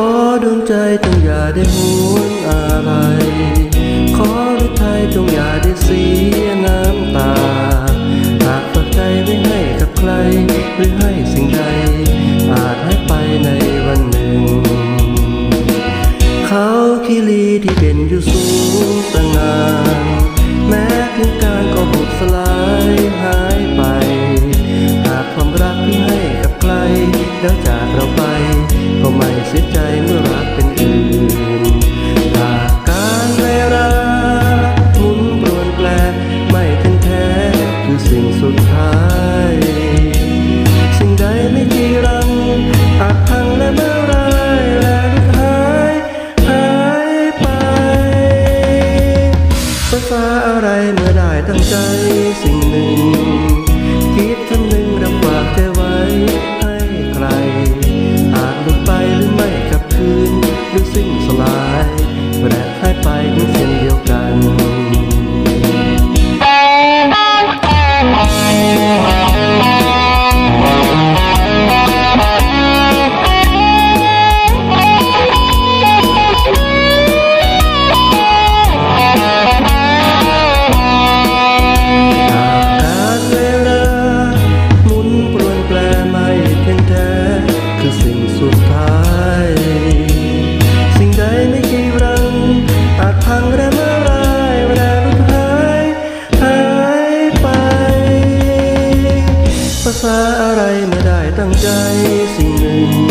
ขอดวงใจจงอย่าได้หวนอะไร ขอหรือไทยจงอย่าได้เสียน้ำตา หากปัจจัยไม่ให้กับใคร หรือให้สิ่งใด อาจหายไปในวันหนึ่ง เขาคีรีที่เป็นอยู่สูงสง่าแม้ถึงการก็บุบสลายหายไป หากความรักที่ให้กับใครแล้วจะ ตั้งใจสิ่งหนึ่ง คิดทำหนึ่งรับฝากเธอไว้ให้ใคร อาจลุดไปหรือไม่กลับคืนหรือสิ้นสลายและหายไปหรือนเช่นเดีย สุดท้าย สิ่งใดไม่กี่รังอาจพังและเมื่อไรเวลาลุกหายหายไป ภาษาอะไรเมื่อได้ตั้งใจสิ่งหนึ่ง